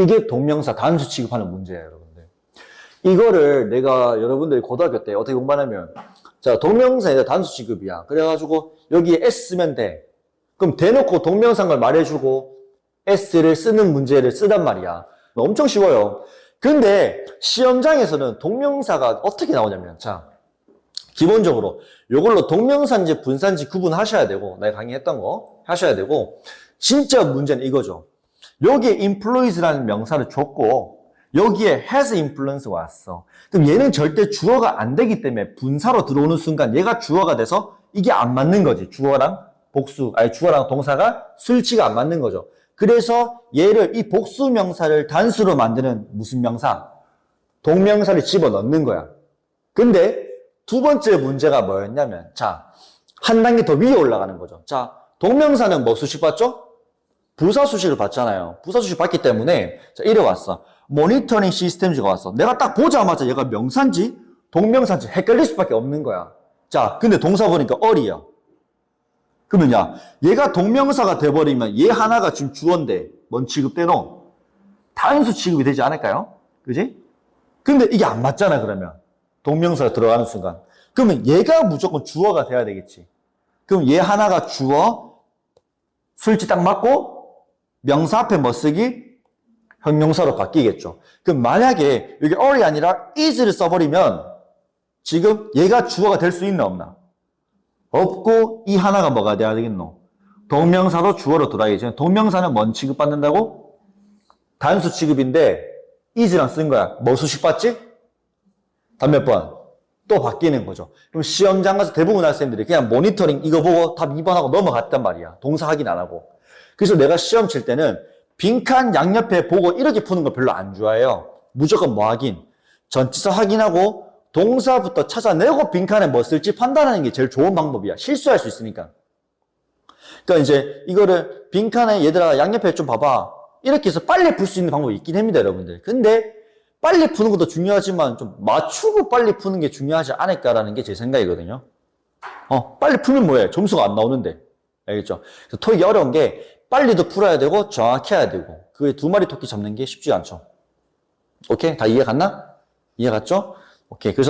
이게 동명사 단수 취급하는 문제예요, 여러분들. 이거를 내가 여러분들이 고등학교 때 어떻게 공부하냐면, 자, 동명사에다 단수 취급이야. 그래가지고 여기에 S 쓰면 돼. 그럼 대놓고 동명사인 걸 말해주고 S를 쓰는 문제를 쓰단 말이야. 엄청 쉬워요. 근데 시험장에서는 동명사가 어떻게 나오냐면, 자, 기본적으로 이걸로 동명사인지 분사인지 구분하셔야 되고, 내가 강의했던 거 하셔야 되고, 진짜 문제는 이거죠. 여기에 employees라는 명사를 줬고, 여기에 has influence가 왔어. 그럼 얘는 절대 주어가 안 되기 때문에 분사로 들어오는 순간 얘가 주어가 돼서 이게 안 맞는 거지. 주어랑 복수, 아니 주어랑 동사가 술치가 안 맞는 거죠. 그래서 얘를 이 복수 명사를 단수로 만드는 무슨 명사? 동명사를 집어 넣는 거야. 근데 두 번째 문제가 뭐였냐면, 자, 한 단계 더 위에 올라가는 거죠. 자, 동명사는 뭐 수식 받죠? 부사 수식을 받잖아요. 부사 수식 받기 때문에, 자, 이래 왔어. 모니터링 시스템즈가 왔어. 내가 딱 보자마자 얘가 명사인지 동명사인지 헷갈릴 수밖에 없는 거야. 자, 근데 동사 보니까 어리야. 그러면 야, 얘가 동명사가 돼버리면 얘 하나가 지금 주어인데, 뭔 취급 되노? 단수 취급이 되지 않을까요? 그지? 근데 이게 안 맞잖아, 그러면. 동명사가 들어가는 순간. 그러면 얘가 무조건 주어가 돼야 되겠지. 그럼 얘 하나가 주어, 술지 딱 맞고, 명사 앞에 뭐 쓰기? 형용사로 바뀌겠죠. 그럼 만약에 여기 or이 아니라 is를 써버리면 지금 얘가 주어가 될 수 있나 없나? 없고 이 하나가 뭐가 돼야 되겠노? 동명사도 주어로 돌아야겠죠. 동명사는 뭔 취급받는다고? 단수 취급인데 is랑 쓴 거야. 뭐 수식 받지? 단 몇 번? 또 바뀌는 거죠. 그럼 시험장 가서 대부분 학생들이 그냥 모니터링 이거 보고 답 2번 하고 넘어갔단 말이야. 동사 확인 안 하고. 그래서 내가 시험 칠 때는 빈칸 양옆에 보고 이렇게 푸는 거 별로 안 좋아해요. 무조건 뭐 확인. 전치사 확인하고 동사부터 찾아내고 빈칸에 뭐 쓸지 판단하는 게 제일 좋은 방법이야. 실수할 수 있으니까. 그러니까 이제 이거를 빈칸에 얘들아 양옆에 좀 봐봐. 이렇게 해서 빨리 풀 수 있는 방법이 있긴 합니다, 여러분들. 근데 빨리 푸는 것도 중요하지만 좀 맞추고 빨리 푸는 게 중요하지 않을까라는 게 제 생각이거든요. 어, 빨리 풀면 뭐해? 점수가 안 나오는데. 알겠죠? 토익이 어려운 게 빨리도 풀어야 되고 정확히 해야 되고 그게 두 마리 토끼 잡는 게 쉽지 않죠. 오케이? 다 이해 갔나? 이해 갔죠? 오케이. 그래서